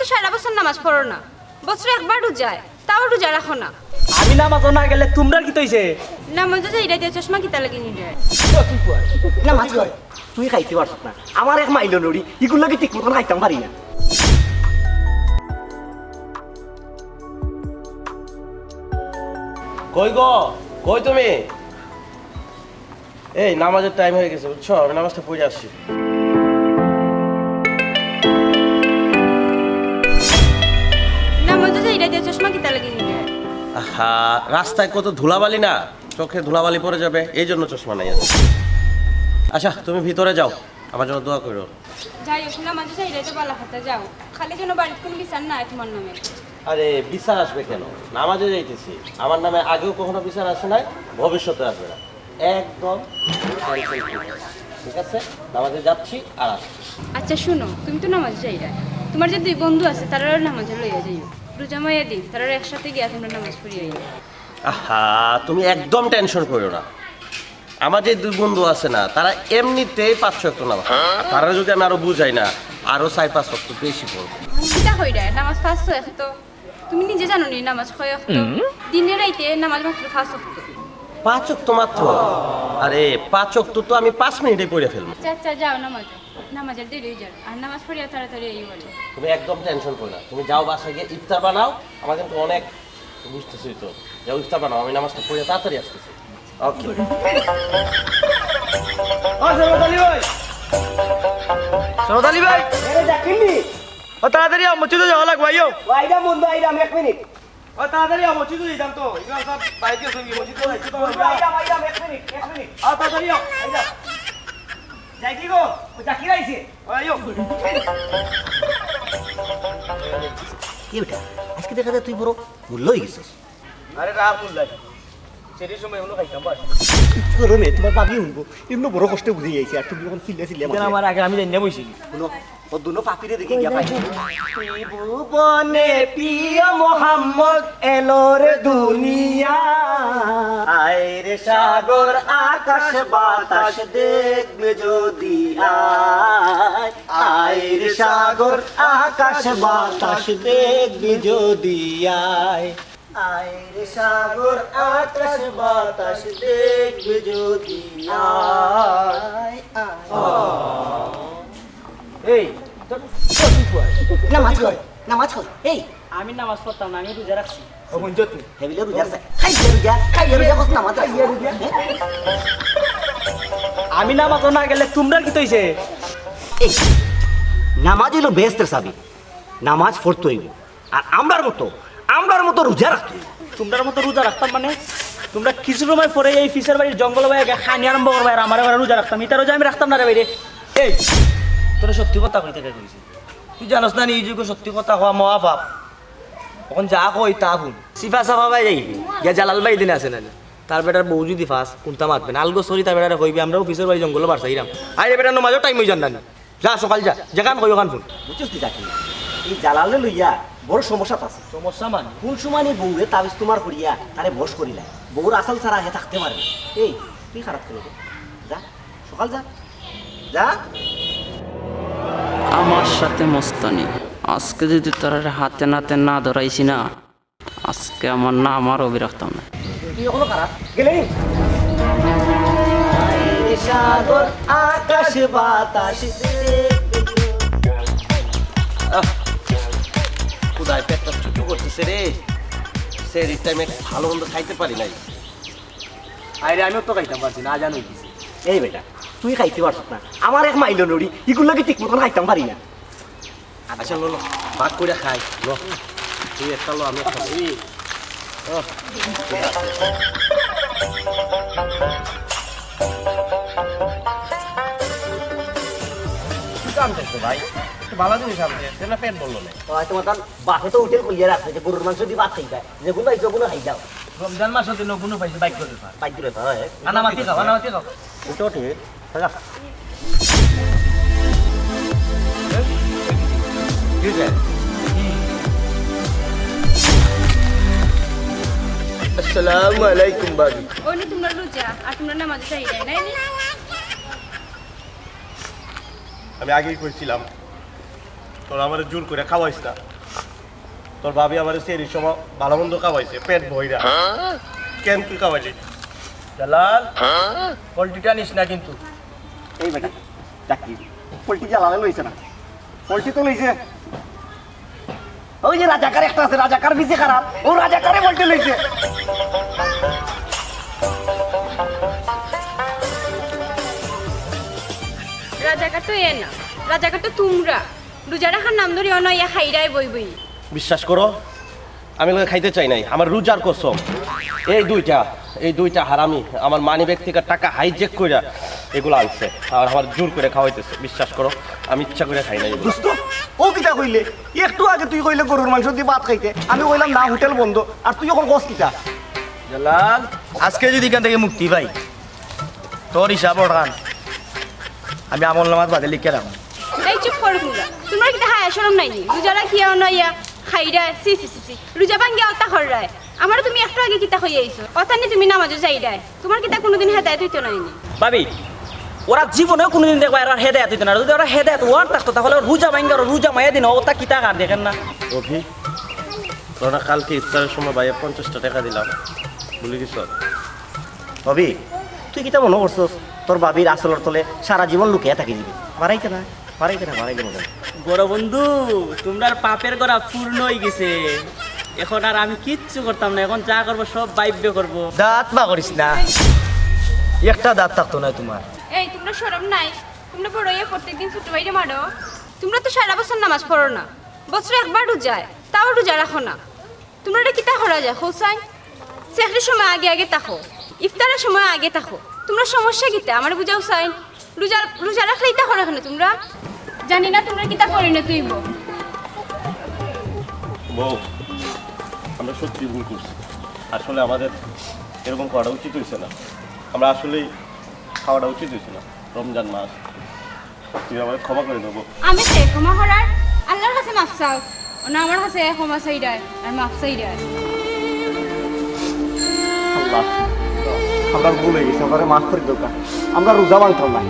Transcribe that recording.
তো সারা বছর নামাজ পড়ো না। বছরে একবার রোজায় তাও রোজা রাখো না। আমি নামাজ না গেলে তোমরা কি তৈছে নামাজ যে এটা দিয়ে চশমা কিতা লাগি না মাছ কয় তুই খাইতে পারছ না। আমার এক মাইল নড়ি এগুলো কি ঠিক মতন খাইতাম পারি না। কই গো? কই তুমি? এই নামাজের টাইম হয়ে গেছে বুঝছ? আমি নামাজটা পড়ে আসছি। রাস্তায় কত ধুলাবালি না? চোখে ধুলাবালি পড়ে যাবে এই জন্য চশমা নাই আছে। আচ্ছা তুমি ভিতরে যাও আমার জন্য দোয়া করো। যাই হোক নামাজ যে এটা তো বালা হাতে যাও। খালি যেন বাড়িতে কোনো বিচার না তোমার নামে। আরে বিচার আসবে কেন? নামাজে যাইতেছি। আমার নামে আগেও কখনো বিচার আসে নাই ভবিষ্যতে আসবে না। একদম ঠিক আছে? নামাজে যাচ্ছি আর আসছি। আচ্ছা শুনো তুমি তো নামাজ যাইরা। তোমার যে দুই বন্ধু আছে তারাও নামাজে লইয়া যাইও। রোজা মাইয়া দিন তারা একসাথে গিয়া তোমরা নামাজ পড়িয়া আহা তুমি একদম টেনশন করো না। আমার যে দুই বন্ধু আছে না তারা এমনিতেই পাঁচশো একটু নামাজ। তারা যদি আমি আরও বুঝাই না আরও চার পাঁচ একটু বেশি পড়ব কিতা হইরা নামাজ ফাঁস হয় তো তুমি নিজে জানো নি নামাজ হয় তো দিনে রাইতে নামাজ মাত্র ফাঁস হতো পাঁচ তো মাত্র? আরে পাঁচ তো তো আমি পাঁচ মিনিটে পড়ে ফেলব। আচ্ছা যাও নামাজ। নামাজের দেরি হয়ে যার আর নামাজ পড়িয়া তাড়াতাড়ি এই বলে। তুমি একদম টেনশন করো না। তুমি যাও বাসায় গিয়ে ইফতার বানাও। আমার কিন্তু অনেক বুঝতেছি তো। যাও ইফতার বানাও। আমি নামাজটা পড়ে তাড়াতাড়ি আসতেছি। ওকে সরদালি ভাই! এরে দেখিনি ও তাড়াতাড়ি আও মসজিদে যাওয়া লাগবে আইও আইডা বন্ধু আইডাম এক মিনিট। ও তাড়াতাড়ি আও মসজিদে যাইতাম তো। ইমান সব বাইকে সঙ্গে তো এক মিনিট এক মিনিট। তাড়াতাড়ি আও। আইডা যাই কি গো? ও জাকির আইছে আইও। কি ওটা? আজকে দেখা যায় তুই বড় মূল্য হয়ে গেছিস। আরে রাম মুল্লাই সেটি সময় হলো খাইতাম বাস। গরমে তোমার পাবি শুনব। এমন বড় কষ্ট বুঝে যাইছে আর তুমি যখন চিল্লা কেন আমার আগে আমি জানি না বইছি। শুনো ও দুনো পাপিরে দেখে গিয়া পাই ত্রিভুবনে প্রিয় মোহাম্মদ এলোর দুনিয়া। সাগর আকাশ বাতাস দেখবে যদি আয়। সাগর আকাশ বাতাস দেখবে যদি আয়। আয়রে সাগর আকাশ বাতাস দেখবে যদি আয়। আয়। এই তোর কি কয়? নামাজ কর নামাজ কর এই। আমি নামাজ পড়তাম না আমি রোজা রাখছি। আমি নামাজ না গেলে তোমরা কি তৈছে এই নামাজ হইল বেস্তের সাবি নামাজ পড়তে হইব আর আমরার মতো আমরার মতো রোজা রাখতে তোমরার মতো রোজা রাখতাম মানে তোমরা কিছু সময় পরে এই ফিসের বাড়ির জঙ্গল বাইরে খানি আরম্ভ করবে আর আমার রোজা রাখতাম এটা রোজা আমি রাখতাম না রে বাইরে এই তোরা সত্যি কথা কই থেকে কইছি তুই জানোস না এই যুগে সত্যি কথা হওয়া মহা পাপ এখন যা কই তা শুন। সিফা সাফা বাই যাই গিয়া জালাল বাই দিন আছে না তার বেটার বউ যদি ফাস কোনটা মাতবেন আলগো সরি তার বেটারে কইবি আমরা অফিসের বাড়ি জঙ্গল বাড়ছাইরাম আরে বেটার নমাজও টাইম হই যান না যা সকাল যা। যেখান কই ওখান শুন। বুঝছিস তুই যাকি এই জালালে লইয়া বড় সমস্যা আছে সমস্যা মানে? কোন সময় নি বউরে তাবিজ তোমার করিয়া তারে বস করিলা বউর আসল ছাড়া হে থাকতে পারবে এই তুই খারাপ করে যা সকাল যা। যা। আমার সাথে মস্তানি। আজকে যদি তোর হাতে নাতে না ধরাইছি না, আজকে আমার না। আমারও বিরক্তাম না সাগর আকাশ রে। সে টাইমে ভালো মন্দ খাইতে পারি নাই। আরে আমিও তো খাইতাম পারছি না জানো কিছু এই বেটা। তুই খাইতে পারছ না। আমার এক মাইল নড়ি এগুলো কি ঠিক মতন খাইতাম পারি না। আচ্ছা লো লো, ভাগ করে খাই লো। তুই একটা লো আমি কি কাম ভাই? ভালো জিনিস আপনি না পেট বলল না। তোমার তার বাপে তো উঠে কইয়া রাখছে যে গরুর মাংস দিয়ে ভাত খাই যাও রমজান মাসে দিন গুনো পাইছে বাইক করে হয়। খাও খাও থাকা আসসালামু আলাইকুম বাবি ওই তোমরা রোজা আর তোমরা নামাজে যাইরা নাই আমি আগেই কইছিলাম তোর আমার জোর করে খাওয়াইস না। তোর ভাবি আমার সেই সময় ভালো মন্দ খাওয়াইছে পেট ভইরা। কেন তুই খাওয়াইলি? জালাল? পোল্ট্রিটা নিস না কিন্তু। এই বেটা ডাকি পোল্ট্রি জ্বালালে লইছে না পোল্ট্রি তো লইছে। ওই যে রাজাকার একটা আছে রাজাকার বিছে খারাপ ও রাজাকারে পোল্ট্রি লইছে। রাজাকার তো এ না রাজাকার তো তোমরা। রোজা রাখার নাম ধরে অন ইয়া খাইরাই বই বই। বিশ্বাস করো আমি খাইতে চাই নাই আমার রোজার কসম। এই দুইটা এই দুইটা হারামি। আমার মানি ব্যক্তিকার টাকা হাইজেক করে এগুলো আনছে। আর আমার জোর করে খাওয়াইতেছে বিশ্বাস করো আমি ইচ্ছা করে খাই নাই এগুলো। দোস্ত ও কিটা কইলে? একটু আগে তুই কইলে গরুর মাংস দিয়ে ভাত খাইতে। আমি কইলাম না হোটেল বন্ধ। আর তুই এখন কস কিটা? জালাল আজকে যদি এখান থেকে মুক্তি পাই তোর হিসাব ওঠান। আমি আমল নামাজ বাদে লিখে রাখুন এই চুপ করো তোমরা। তোমরা কিটা হায়া শরম নাই নি? রোজা রাখিয়া অন খাইরা সি সি সি সি। রোজা ভাঙ্গিয়া অতা খররায়। আমার তুমি একটু আগে কিতা হই আইছো? অতানি তুমি নামাজে যাইরায় তোমার কিতা কোনোদিন হেদায়েত হইতো নাই নি ভাবি ওরা জীবনে কোনোদিন দেখবা এরা হেদায়াত দিত না। যদি ওরা হেদায়াত ওয়ার থাকতো তাহলে ওরা রোজা ভাঙ্গা রোজা মাইয়া দিন ওটা কিতা কার দেখেন না। অভি তোরা কালকে ইফতারের সময় ভাইয়া পঞ্চাশটা টাকা দিলাম। ভুলে গেছ? হবি তুই কিটা মনে করছস? তোর বাবির আসলের তলে সারা জীবন লুকিয়ে থাকি যাবি পারাইতে না পারাইতে না পারাইতে না। বড় বন্ধু তোমরার পাপের গড়া পূর্ণ হয়ে গেছে। এখন আর আমি কিচ্ছু করতাম না এখন যা করব সব বাইব্য করব। দাঁত বা করিস না। একটা দাঁত থাকতো না তোমার। এই তোমরা শরম নাই। তোমরা বড় ইয়ে প্রত্যেকদিন ছোট বাইরে মারো। তোমরা তো সারা বছর নামাজ পড়ো না। বছরে একবার রোজায় তাও রোজা রাখো না। তোমরা এটা কিতা করা যায় হোসাই? চাকরির সময় আগে আগে তাকো ইফতারের সময় আগে তাকো তোমরা সমস্যা কিতা? আমার বুঝাও চাই রোজা রোজা রাখলে ইতা করো কেন তোমরা? জানি না তোমরা কিতা করি না তুই বউ। আমরা সত্যি ভুল করছি। আসলে আমাদের এরকম করা উচিত হয়েছে না। আমরা আসলেই খাওয়াটা উচিত হয়েছে না রমজান মাস। তুই আমাদের ক্ষমা করে দেবো। আমি সে ক্ষমা করার আল্লাহর কাছে মাফ চাও। না আমার কাছে ক্ষমা চাই দেয় আর মাফ চাই দেয়। আল্লাহ আমরা ভুল হয়ে গেছি আমরা মাফ করে দোকা আমরা রোজা ভাঙতাম না।